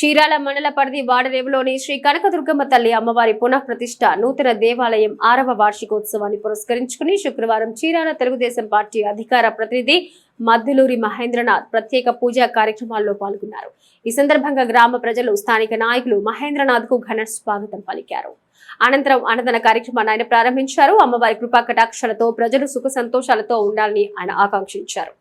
చీరాల మండల పరిధి వాడరేవులోని శ్రీ కనకదుర్గమ్మ తల్లి అమ్మవారి పునః ప్రతిష్ట నూతన దేవాలయం ఆరవ వార్షికోత్సవాన్ని పురస్కరించుకుని శుక్రవారం చీరాల తెలుగుదేశం పార్టీ అధికార ప్రతినిధి మద్దులూరి మహేంద్రనాథ్ ప్రత్యేక పూజా కార్యక్రమాల్లో పాల్గొన్నారు. ఈ సందర్భంగా గ్రామ ప్రజలు స్థానిక నాయకులు మహేంద్రనాథ్కు ఘన స్వాగతం పలికారు. అనంతరం అన్నదాన కార్యక్రమాన్ని ఆయన ప్రారంభించారు. అమ్మవారి కృపా కటాక్షాలతో ప్రజలు సుఖ సంతోషాలతో ఉండాలని ఆయన ఆకాంక్షించారు.